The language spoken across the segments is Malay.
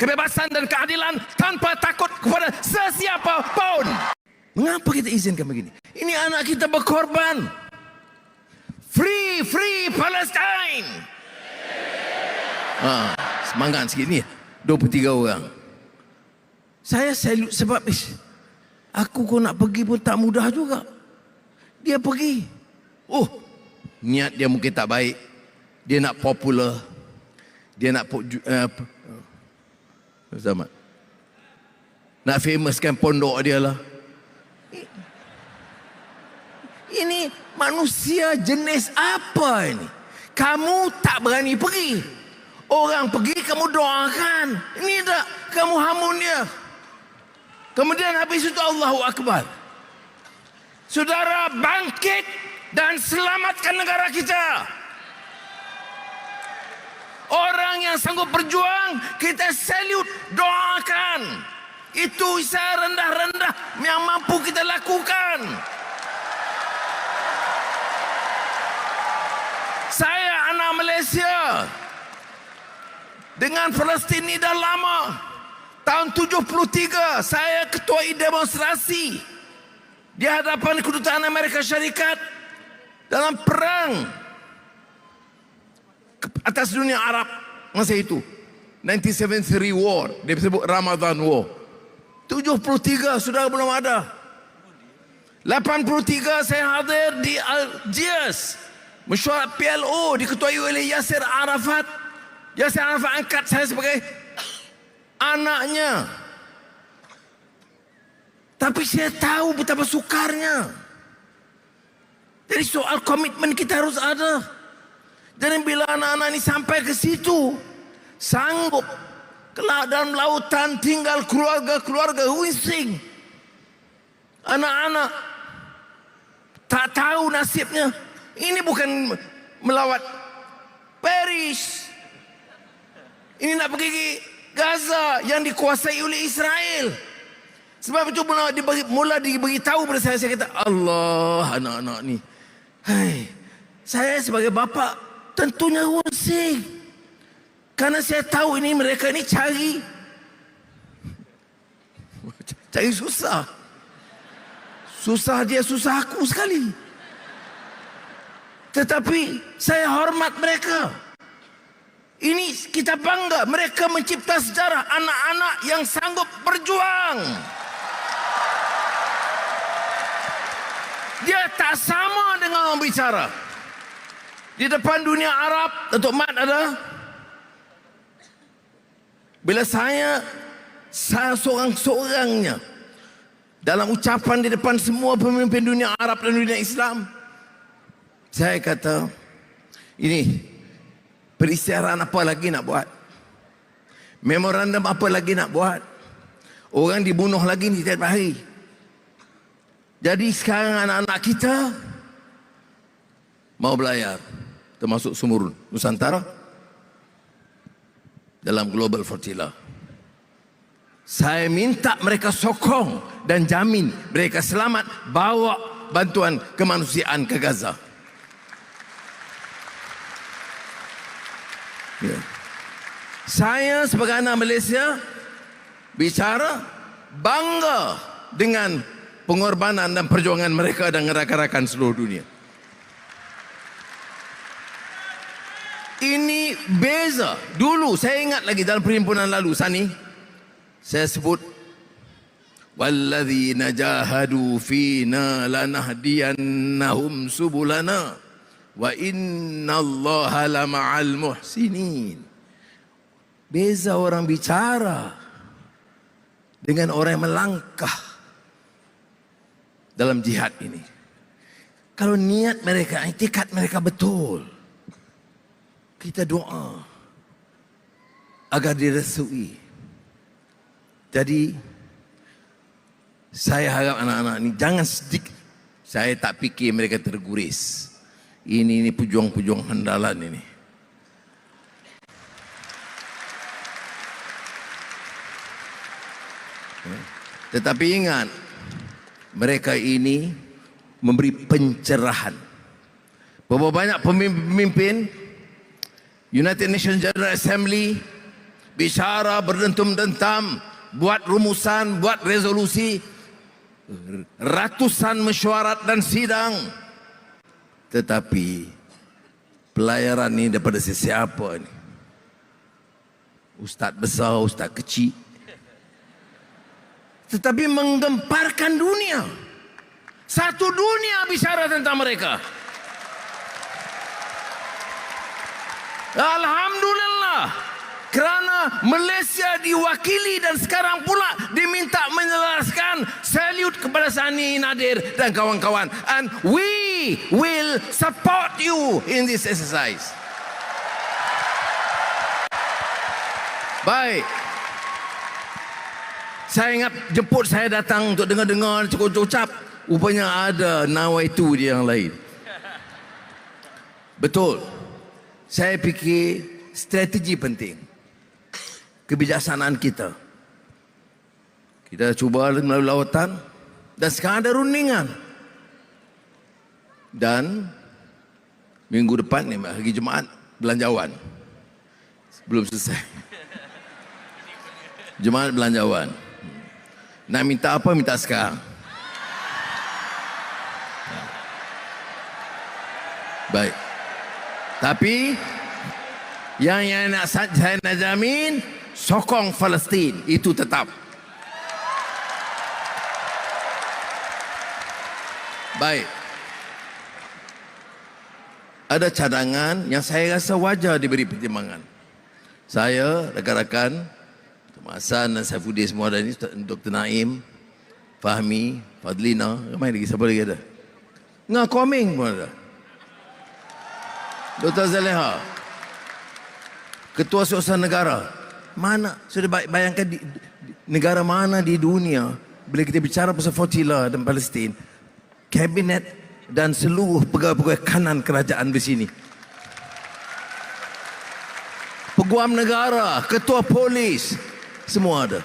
kebebasan dan keadilan tanpa takut kepada sesiapa pun. Mengapa kita izinkan begini? Ini anak kita berkorban. Free, free Palestine. Ha, semangat sikit ni. 23 orang. Saya salute sebab ish, aku kau nak pergi pun tak mudah juga. Dia pergi. Oh, niat dia mungkin tak baik. Dia nak popular. Dia nak uh, Zaman. Nak famouskan pondok dia lah. Ini manusia jenis apa ini? Kamu tak berani pergi. Orang pergi kamu doakan. Ini tak kamu hamun dia. Kemudian habis itu Allahu Akbar. Saudara bangkit dan selamatkan negara kita. Orang yang sanggup berjuang kita salute doakan. Itu saya rendah-rendah yang mampu kita lakukan. Saya anak Malaysia. Dengan Palestin ini dah lama. Tahun 73 saya ketua demonstrasi di hadapan kedutaan Amerika Syarikat dalam perang atas dunia Arab masa itu. 1973 War, dia sebut Ramadan War. 73 sudah belum ada. 83 saya hadir di Algiers. Mesyuarat PLO diketuai oleh Yasir Arafat. Yasir Arafat angkat saya sebagai anaknya. Tapi saya tahu betapa sukarnya. Jadi soal komitmen kita harus ada. Dan bila anak-anak ini sampai ke situ, sanggup kelak dalam lautan tinggal keluarga-keluarga winsing. Anak-anak tak tahu nasibnya. Ini bukan melawat Paris. Ini nak pergi Gaza yang dikuasai oleh Israel. Sebab itu mula dibagi, mula dibagi tahu pada saya saya kata Allah anak-anak ni. Hai, saya sebagai bapa tentunya rusing. Karena saya tahu ini mereka ini cari cari susah. Susah dia susah aku sekali. Tetapi saya hormat mereka. Ini kita bangga mereka mencipta sejarah anak-anak yang sanggup berjuang. Dia tak sama dengan orang bicara. Di depan dunia Arab, Datuk Mat ada. Bila saya, saya seorang-seorangnya dalam ucapan di depan semua pemimpin dunia Arab dan dunia Islam, saya kata, ini peristiaraan apa lagi nak buat? Memorandum apa lagi nak buat? Orang dibunuh lagi ni tiap hari. Jadi sekarang anak-anak kita mau belayar termasuk sumur Nusantara dalam Global Fortilla. Saya minta mereka sokong dan jamin mereka selamat bawa bantuan kemanusiaan ke Gaza. Ya. Saya sebagai anak Malaysia bicara bangga dengan pengorbanan dan perjuangan mereka dan rakan-rakan seluruh dunia. Ini beza. Dulu saya ingat lagi dalam perhimpunan lalu Sani saya sebut walladzina jahadu fina lanahdiyannahum subulana wa innallaha lama'al muhsinin. Beza orang bicara dengan orang yang melangkah dalam jihad ini. Kalau niat mereka, itikat mereka betul. Kita doa agar direstui. Jadi saya harap anak-anak ini jangan sedikit saya tak fikir mereka terguris. Ini ini pejuang-pejuang handalan ini. Tetapi ingat mereka ini memberi pencerahan. Berapa banyak pemimpin United Nations General Assembly bicara berdentum-dentam, buat rumusan, buat resolusi, ratusan mesyuarat dan sidang. Tetapi pelayaran ini daripada sesiapa ni? Ustaz besar, ustaz kecil. Tetapi menggemparkan dunia. Satu dunia bicara tentang mereka. Alhamdulillah. Kerana Malaysia diwakili dan sekarang pula diminta menjelaskan salute kepada Sani Nadir dan kawan-kawan. And we will support you in this exercise. Baik. Saya ingat jemput saya datang untuk dengar-dengar cukup ucap Rupanya ada nawaitu dia yang lain. Betul. Saya fikir strategi penting. Kebijaksanaan kita. Kita cuba melalui lautan dan sekarang ada rundingan. Dan minggu depan ni hari Jumaat belanjawan. Belum selesai. Jumaat belanjawan. Nak minta apa minta sekarang. Baik. Tapi yang yang nak saya nak jamin sokong Palestin itu tetap. Baik. Ada cadangan yang saya rasa wajar diberi pertimbangan. Saya, rakan-rakan, Hasan dan Saifuddin semua ada ini, Dr. Naim, Fahmi, Fadlina, ramai lagi, siapa lagi ada? Ngah Koming pun ada. Dr. Zaleha Ketua Suasana Negara Mana Sudah bayangkan di, di, Negara mana di dunia Bila kita bicara pasal Fotila dan Palestin Kabinet dan seluruh pegawai-pegawai kanan kerajaan di sini Peguam negara, ketua polis Semua ada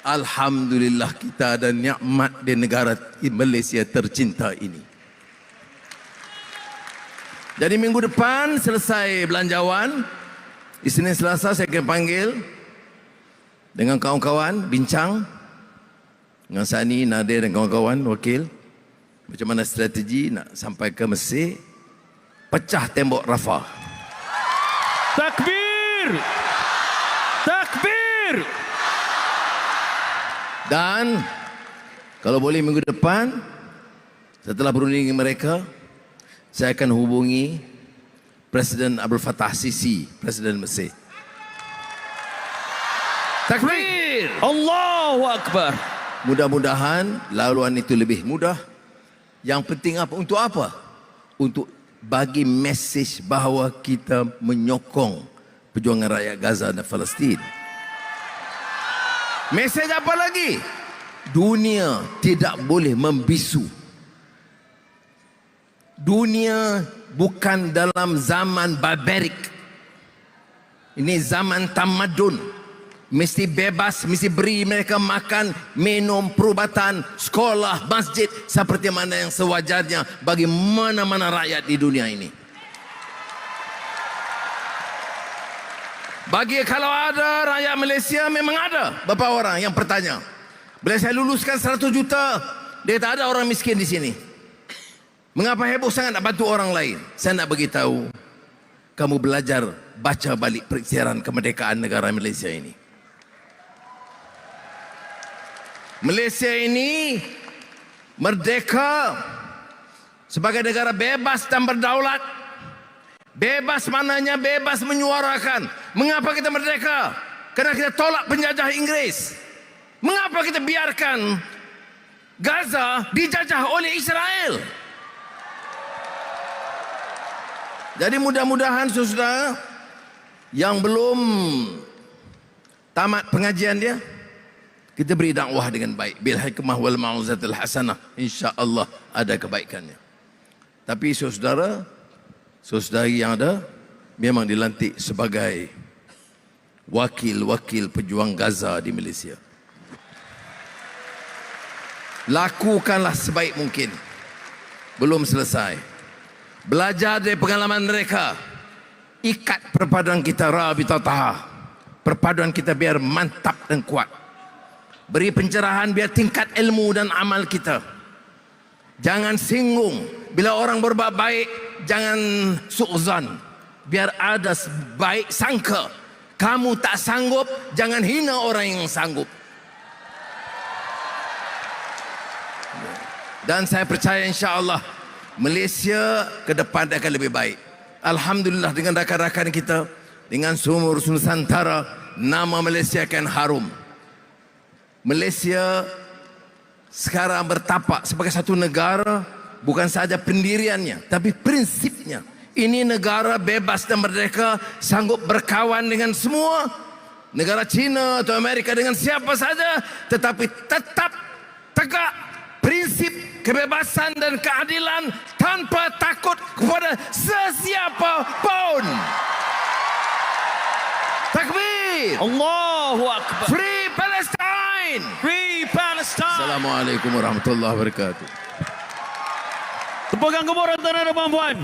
Alhamdulillah kita ada nikmat di negara Malaysia tercinta ini jadi minggu depan selesai belanjawan. Isnin Selasa saya akan panggil dengan kawan-kawan bincang dengan Sani, Nadir dan kawan-kawan wakil macam mana strategi nak sampai ke Mesir pecah tembok Rafah. Takbir! Takbir! Dan kalau boleh minggu depan setelah berunding mereka saya akan hubungi Presiden Abdul Fattah Sisi, Presiden Mesir. Takbir! Allahu Akbar! Mudah-mudahan laluan itu lebih mudah. Yang penting apa? Untuk apa? Untuk bagi mesej bahawa kita menyokong perjuangan rakyat Gaza dan Palestin. Mesej apa lagi? Dunia tidak boleh membisu dunia bukan dalam zaman barbarik. Ini zaman tamadun. Mesti bebas, mesti beri mereka makan, minum, perubatan, sekolah, masjid seperti mana yang sewajarnya bagi mana-mana rakyat di dunia ini. Bagi kalau ada rakyat Malaysia memang ada beberapa orang yang bertanya. Bila saya luluskan 100 juta, dia tak ada orang miskin di sini. Mengapa heboh sangat nak bantu orang lain? Saya nak beritahu kamu belajar baca balik peristiaran kemerdekaan negara Malaysia ini. Malaysia ini merdeka sebagai negara bebas dan berdaulat. Bebas mananya bebas menyuarakan. Mengapa kita merdeka? Kerana kita tolak penjajah Inggris. Mengapa kita biarkan Gaza dijajah oleh Israel? Jadi mudah-mudahan saudara yang belum tamat pengajian dia kita beri dakwah dengan baik bil hikmah wal mauzatil hasanah insya-Allah ada kebaikannya. Tapi saudara saudari yang ada memang dilantik sebagai wakil-wakil pejuang Gaza di Malaysia. Lakukanlah sebaik mungkin. Belum selesai. Belajar dari pengalaman mereka. Ikat perpaduan kita Rabita Taha. perpaduan kita biar mantap dan kuat. Beri pencerahan biar tingkat ilmu dan amal kita. Jangan singgung bila orang berbuat baik, jangan suuzan. Biar ada baik sangka. Kamu tak sanggup, jangan hina orang yang sanggup. Dan saya percaya insya Allah Malaysia ke depan akan lebih baik. Alhamdulillah dengan rakan-rakan kita, dengan sumur Nusantara, nama Malaysia akan harum. Malaysia sekarang bertapak sebagai satu negara bukan sahaja pendiriannya tapi prinsipnya. Ini negara bebas dan merdeka sanggup berkawan dengan semua negara China atau Amerika dengan siapa saja tetapi tetap tegak prinsip kebebasan dan keadilan tanpa takut kepada sesiapa pun. Takbir! Allahu Akbar. Free Palestine! Free Palestine. Assalamualaikum warahmatullahi wabarakatuh. Tepukan gemuruh tuan dan puan-puan.